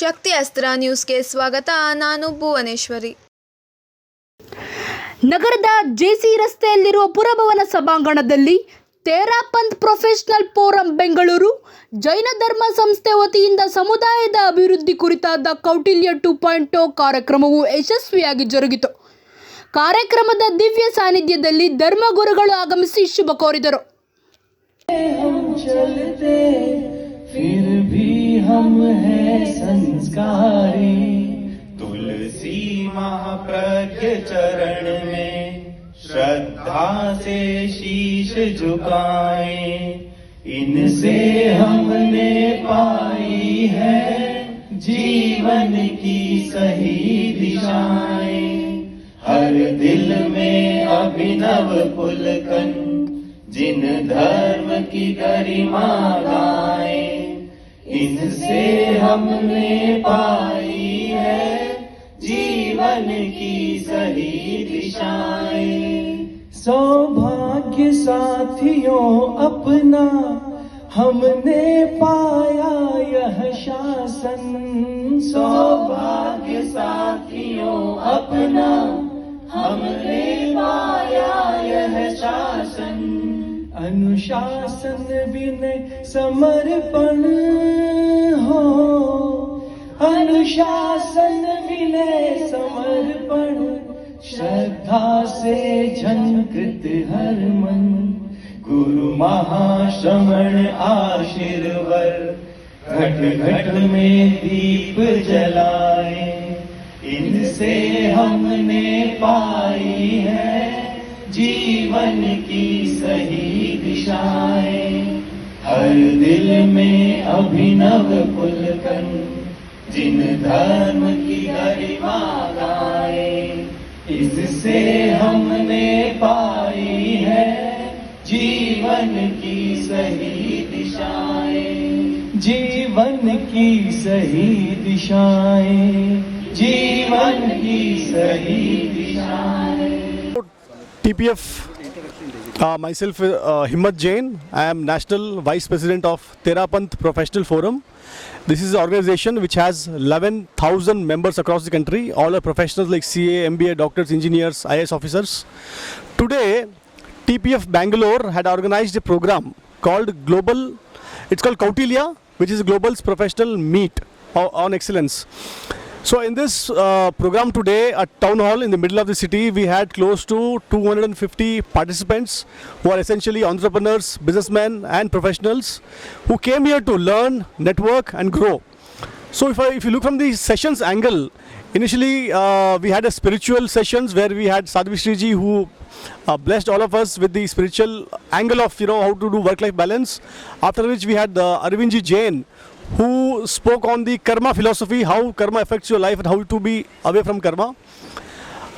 ಶಕ್ತಿ ಅಸ್ತ್ರ ನ್ಯೂಸ್ಗೆ ಸ್ವಾಗತ. ನಾನು ಭುವನೇಶ್ವರಿ. ನಗರದ ಜೆಸಿ ರಸ್ತೆಯಲ್ಲಿರುವ ಪುರಭವನ ಸಭಾಂಗಣದಲ್ಲಿ ತೇರಾಪಂತ್ ಪ್ರೊಫೆಷನಲ್ ಫೋರಂ ಬೆಂಗಳೂರು ಜೈನ ಧರ್ಮ ಸಂಸ್ಥೆ ವತಿಯಿಂದ ಸಮುದಾಯದ ಅಭಿವೃದ್ಧಿ ಕುರಿತಾದ ಕೌಟಿಲ್ಯ ಟು ಪಾಯಿಂಟ್ ಟು ಕಾರ್ಯಕ್ರಮವು ಯಶಸ್ವಿಯಾಗಿ ಜರುಗಿತು. ಕಾರ್ಯಕ್ರಮದ ದಿವ್ಯ ಸಾನ್ನಿಧ್ಯದಲ್ಲಿ ಧರ್ಮಗುರುಗಳು ಆಗಮಿಸಿ ಶುಭ ಕೋರಿದರು. हम हैं संस्कारी। तुलसी महाप्रज्ञ चरण में श्रद्धा से शीश झुकाए। इनसे हमने पाई है जीवन की सही दिशाएँ। हर दिल में अभिनव पुलकन, जिन धर्म की गरिमा गाए। इनसे हमने पाई है जीवन की सही दिशाएँ। सौभाग्य साथियों अपना हमने पाया यह शासन। सौभाग्य साथियों अपना हमने पाया यह शासन। अनुशासन विनय समर्पण हो, अनुशासन विनय समर्पण, श्रद्धा से झंकृत हर मन, गुरु महाश्रमण आशीर्वर घट घट में दीप जलाए, इनसे हमने पाई है जीवन की सही दिशाएँ। हर दिल में अभिनव पुलकन जिन धर्म की गरिमा गाए इससे हमने पाई है जीवन की सही दिशाएँ। जीवन की सही दिशाएँ जीवन की सही दिशाएँ। TPF, uh, myself, uh, Himmat Jain. I am National Vice President of Therapant Professional Forum. This is an organization which has 11,000 members across the country. All are professionals like CA, MBA, doctors, engineers, IS officers. Today, TPF Bangalore had organized a program called Global, it's called Kautilya, which is Global's professional meet on excellence. So in this uh, program today at town hall in the middle of the city, we had close to 250 participants who are essentially entrepreneurs, businessmen, and professionals who came here to learn, network, and grow. So if, I, if you look from the sessions angle, initially uh, we had a spiritual sessions where we had Sadhvi Sriji who uh, blessed all of us with the spiritual angle of you know how to do work-life balance. After which we had uh, Arvindji Jain who spoke on the karma philosophy, how karma affects your life and how to be away from karma.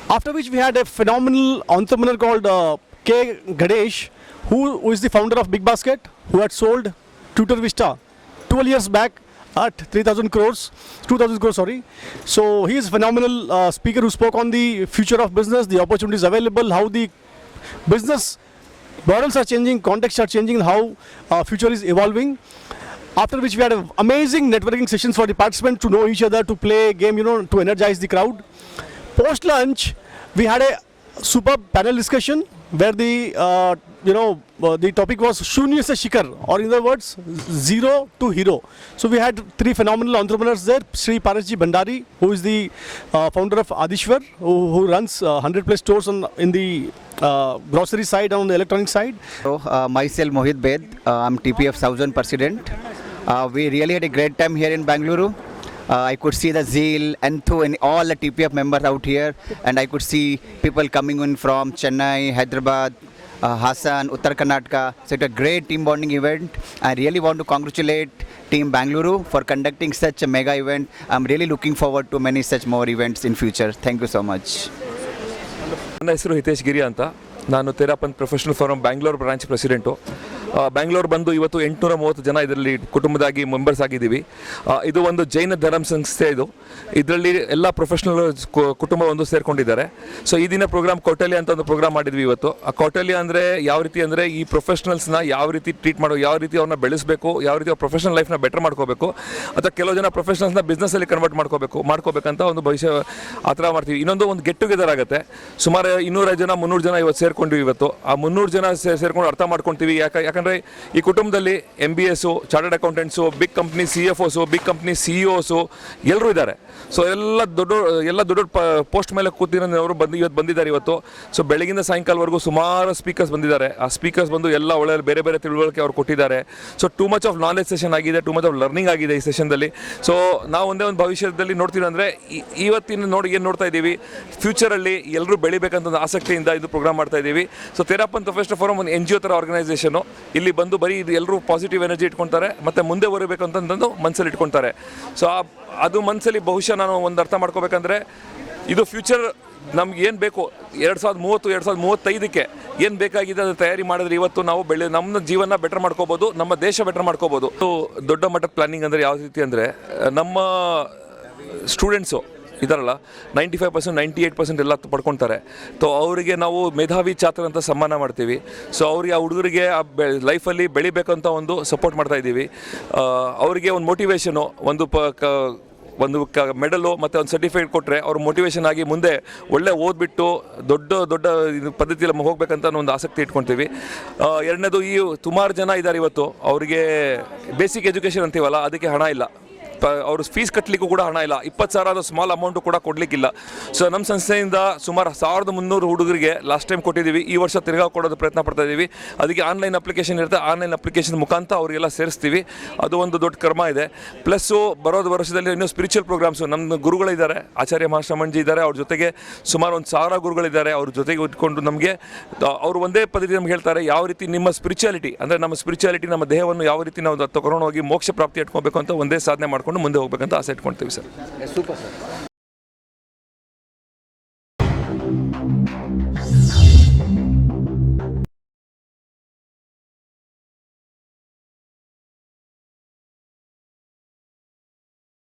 After which we had a phenomenal entrepreneur called uh, K. Ganesh, who, who is the founder of Big Basket, who had sold Tutor Vista 12 years back at 3000 crores, 2000 crores, sorry. So he is a phenomenal uh, speaker who spoke on the future of business, the opportunities available, how the business models are changing, contexts are changing, how uh, future is evolving. After which we had amazing networking sessions for the participants to know each other, to play game, you know, to energize the crowd. Post lunch, we had a superb panel discussion where the uh, you know uh, the topic was Shunya se Shikar, or in other words, zero to hero. So we had three phenomenal entrepreneurs there. Sri Parasji bandari who is the uh, founder of Adishwar, who, who runs uh, 100 plus stores on in the uh, grocery side and on the electronic side. So, uh, myself Mohit Bed, uh, I'm TPF Southern President. Uh, we really had a great time here in Bangalore. Uh, I could see the zeal, enthu, and all the TPF members out here, and I could see people coming in from Chennai, Hyderabad, uh, Hassan, Uttar Karnataka. So it's a great team bonding event. I really want to congratulate Team Bangalore for conducting such a mega event. I'm really looking forward to many such more events in future. Thank you so much. ನನ್ನ ಹೆಸರು ಹಿತೇಶ್ ಗಿರಿ ಅಂತ ನಾನು Terapanth professional forum Bangalore branch president Bangalore ಬಂದು ಇವತ್ತು ಎಂಟುನೂರ ಮೂವತ್ತು ಜನ ಇದರಲ್ಲಿ ಕುಟುಂಬದಾಗಿ ಮೆಂಬರ್ಸ್ ಆಗಿದ್ದೀವಿ. ಇದು ಒಂದು ಜೈನ ಧರ್ಮ ಸಂಸ್ಥೆ ಇದು. ಇದರಲ್ಲಿ ಎಲ್ಲ ಪ್ರೊಫೆಷನಲ್ ಕುಟುಂಬ ಒಂದು ಸೇರ್ಕೊಂಡಿದ್ದಾರೆ. ಸೊ ಈ ದಿನ ಪ್ರೋಗ್ರಾಮ್ ಕೌಟಲ್ಯ ಅಂತ ಒಂದು ಪ್ರೋಗ್ರಾಮ್ ಮಾಡಿದ್ವಿ ಇವತ್ತು. ಆ ಕೌಟಲ್ಯ ಅಂದರೆ ಯಾವ ರೀತಿ ಅಂದರೆ ಈ ಪ್ರೊಫೆಷನಲ್ಸ್ನ ಯಾವ ರೀತಿ ಟ್ರೀಟ್ ಮಾಡೋ, ಯಾವ ರೀತಿ ಅವ್ರನ್ನ ಬೆಳೆಸಬೇಕು, ಯಾವ ರೀತಿ ಅವ್ರ ಪ್ರೊಫೆಷನಲ್ ಲೈಫ್ನ ಬೆಟರ್ ಮಾಡ್ಕೋಬೇಕು, ಅಥವಾ ಕೆಲವು ಜನ ಪ್ರೊಫೆಷನಲ್ಸ್ನ ಬಿಸ್ನೆಸ್ಸಲ್ಲಿ ಕನ್ವರ್ಟ್ ಮಾಡ್ಕೋಬೇಕು, ಮಾಡ್ಕೋಬೇಕಂತ ಒಂದು ಭವಿಷ್ಯ, ಆ ಥರ ಮಾಡ್ತೀವಿ. ಇನ್ನೊಂದು ಒಂದು ಗೆಟ್ ಟುಗೆದರ್ ಆಗುತ್ತೆ. ಸುಮಾರು ಇನ್ನೂರೈದು ಜನ, ಮುನ್ನೂರು ಜನ ಇವತ್ತು ಸೇರ್ಕೊಂಡ್ವಿ ಇವತ್ತು. ಆ ಮುನ್ನೂರು ಜನ ಸೇರಿಕೊಂಡು ಅರ್ಥ ಮಾಡ್ಕೊತೀವಿ. ಯಾಕೆ ಈ ಕುಟುಂಬದಲ್ಲಿ M B S chartered accountants big company C F Os big company C Os ಎಲ್ಲರೂ ಇದ್ದಾರೆ. ಸೊ ಎಲ್ಲ ದೊಡ್ಡ ಎಲ್ಲ ದೊಡ್ಡ ಪೋಸ್ಟ್ ಮೇಲೆ ಕೂತಿರೋರು ಬಂದು, ಇವತ್ತು ಬಂದಿದ್ದಾರೆ ಇವತ್ತು. ಸೊ ಬೆಳಗಿಂದ ಸಾಯಂಕಾಲವರೆಗೂ ಸುಮಾರು ಸ್ಪೀಕರ್ಸ್ ಬಂದಿದ್ದಾರೆ. ಆ ಸ್ಪೀಕರ್ಸ್ ಬಂದು ಎಲ್ಲ ಒಳ್ಳೆ ಬೇರೆ ಬೇರೆ ತಿಳುವಳಿಕೆ ಅವ್ರು ಕೊಟ್ಟಿದ್ದಾರೆ. So too much of knowledge session ಆಗಿದೆ ಟೂ ಮಚ್ ಆಫ್ ಲರ್ನಿಂಗ್ ಆಗಿದೆ ಈ ಸೆಷನ್ದಲ್ಲಿ ಸೊ ನಾವು ಒಂದೇ ಒಂದು ಭವಿಷ್ಯದಲ್ಲಿ ನೋಡ್ತೀವಿ ಅಂದರೆ ಇವತ್ತಿನ ನೋಡಿ ಏನು ನೋಡ್ತಾ ಇದ್ದೀವಿ? ಫ್ಯೂಚರಲ್ಲಿ ಎಲ್ಲರೂ ಬೆಳಿಬೇಕಂತ ಒಂದು ಆಸಕ್ತಿಯಿಂದ ಇದು ಪ್ರೋಗ್ರಾಮ್ ಮಾಡ್ತಾ ಇದ್ದೀವಿ. ಸೊ ತೆರಾಪಂತ್ ಫಸ್ಟ್ ಫಾರಮ್ ಒಂದು ಎನ್ ಜಿ ಒ ಥರ ಆರ್ಗನೈಸೇಷನು ಇಲ್ಲಿ ಬಂದು ಬರೀ ಇದು ಎಲ್ಲರೂ ಪಾಸಿಟಿವ್ ಎನರ್ಜಿ ಇಟ್ಕೊತಾರೆ, ಮತ್ತು ಮುಂದೆ ಬರಬೇಕು ಅಂತಂದು ಮನಸ್ಸಲ್ಲಿ ಇಟ್ಕೊತಾರೆ. ಸೊ ಆ ಅದು ಮನಸ್ಸಲ್ಲಿ ಬಹುಶಃ ನಾನು ಒಂದು ಅರ್ಥ ಮಾಡ್ಕೋಬೇಕಂದ್ರೆ ಇದು ಫ್ಯೂಚರ್ ನಮ್ಗೆ ಏನು ಬೇಕು? ಎರಡು ಸಾವಿರದ ಮೂವತ್ತು, ಎರಡು ಸಾವಿರದ ಮೂವತ್ತೈದಕ್ಕೆ ಏನು ಬೇಕಾಗಿದೆ ಅದು ತಯಾರಿ ಮಾಡಿದ್ರೆ ಇವತ್ತು ನಾವು ಬೆಳೆ, ನಮ್ಮ ಜೀವನ ಬೆಟರ್ ಮಾಡ್ಕೋಬೋದು, ನಮ್ಮ ದೇಶ ಬೆಟರ್ ಮಾಡ್ಕೋಬೋದು. ದೊಡ್ಡ ಮಟ್ಟದ ಪ್ಲಾನಿಂಗ್ ಅಂದರೆ ಯಾವ ರೀತಿ ಅಂದರೆ, ನಮ್ಮ ಸ್ಟೂಡೆಂಟ್ಸು ಇದಾರಲ್ಲ ninety five percent ninety eight percent ಎಲ್ಲ ಪಡ್ಕೊತಾರೆ. ಸೊ ಅವರಿಗೆ ನಾವು ಮೇಧಾವಿ ಚಾತ್ರ ಅಂತ ಸಮ್ಮಾನ ಮಾಡ್ತೀವಿ. ಸೊ ಅವರಿಗೆ ಆ ಹುಡುಗರಿಗೆ ಆ ಬೆ ಲೈಫಲ್ಲಿ ಬೆಳಿಬೇಕಂತ ಒಂದು ಸಪೋರ್ಟ್ ಮಾಡ್ತಾ ಇದ್ದೀವಿ. ಅವರಿಗೆ ಒಂದು ಮೋಟಿವೇಶನು ಒಂದು ಪ, ಕ, ಒಂದು ಕ ಮೆಡಲು ಮತ್ತು ಒಂದು ಸರ್ಟಿಫಿಕೇಟ್ ಕೊಟ್ಟರೆ ಅವ್ರ ಮೋಟಿವೇಶನ್ ಆಗಿ ಮುಂದೆ ಒಳ್ಳೆ ಓದ್ಬಿಟ್ಟು ದೊಡ್ಡ ದೊಡ್ಡ ಇದು ಪದ್ಧತಿಯಲ್ಲಿ ಹೋಗ್ಬೇಕಂತ ಒಂದು ಆಸಕ್ತಿ ಇಟ್ಕೊತೀವಿ. ಎರಡನೇದು ಈ ಸುಮಾರು ಜನ ಇದ್ದಾರೆ ಇವತ್ತು. ಅವರಿಗೆ ಬೇಸಿಕ್ ಎಜುಕೇಷನ್ ಅಂತೀವಲ್ಲ, ಅದಕ್ಕೆ ಹಣ ಇಲ್ಲ. ಅವರು ಫೀಸ್ ಕಟ್ಟಲಿಕ್ಕೂ ಕೂಡ ಹಣ ಇಲ್ಲ. ಇಪ್ಪತ್ತು ಸಾವಿರ ಅದು ಸ್ಮಾಲ್ ಅಮೌಂಟು ಕೂಡ ಕೊಡಲಿಕ್ಕಿಲ್ಲ. ಸೊ ನಮ್ಮ ಸಂಸ್ಥೆಯಿಂದ ಸುಮಾರು ಸಾವಿರದ ಮುನ್ನೂರು ಹುಡುಗರಿಗೆ ಲಾಸ್ಟ್ ಟೈಮ್ ಕೊಟ್ಟಿದ್ದೀವಿ. ಈ ವರ್ಷ ತಿರ್ಗಾ ಕೊಡೋದು ಪ್ರಯತ್ನ ಪಡ್ತಾ ಇದ್ದೀವಿ ಅದಕ್ಕೆ ಆನ್ಲೈನ್ ಅಪ್ಲಿಕೇಶನ್ ಇರುತ್ತೆ. ಆನ್ಲೈನ್ ಅಪ್ಲಿಕೇಶನ್ ಮುಖಾಂತರ ಅವರಿಗೆಲ್ಲ ಸೇರಿಸ್ತೀವಿ. ಅದು ಒಂದು ದೊಡ್ಡ ಕರ್ಮ ಇದೆ. ಪ್ಲಸ್ಸು ಬರೋದು ವರ್ಷದಲ್ಲಿ ಇನ್ನೂ ಸ್ಪಿರಿಚುವಲ್ ಪ್ರೋಗ್ರಾಮ್ಸು ನಮ್ಮ ಗುರುಗಳಿದ್ದಾರೆ ಆಚಾರ್ಯ ಮಹಾಶ್ರಮಣ್ಜಿ ಇದ್ದಾರೆ ಅವ್ರ ಜೊತೆಗೆ ಸುಮಾರು ಒಂದು ಸಾವಿರ ಗುರುಗಳಿದ್ದಾರೆ ಅವ್ರ ಜೊತೆಗೆ ಇಟ್ಕೊಂಡು ನಮಗೆ ಅವರು ಒಂದೇ ಪದ್ಧತಿ ನಮ್ಗೆ ಹೇಳ್ತಾರೆ, ಯಾವ ರೀತಿ ನಿಮ್ಮ ಸ್ಪಿರಿಚುಯಾಲಿಟಿ ಅಂದರೆ ನಮ್ಮ ಸ್ಪಿರಿಚುಯಾಲಿಟಿ ನಮ್ಮ ದೇಹವನ್ನು ಯಾವ ರೀತಿ ನಾವು ತಗೊಂಡು ಹೋಗಿ ಮೋಕ್ಷ ಪ್ರಾಪ್ತಿ ಇಟ್ಕೋಬೇಕು ಅಂತ ಒಂದೇ ಸಾಧನೆ ಮಾಡ್ಕೊಂಡು ಮುಂದೆ ಹೋಗ್ಬೇಕಂತ ಆಸೆ ಇಟ್ಕೊಳ್ತೀವಿ ಸರ್.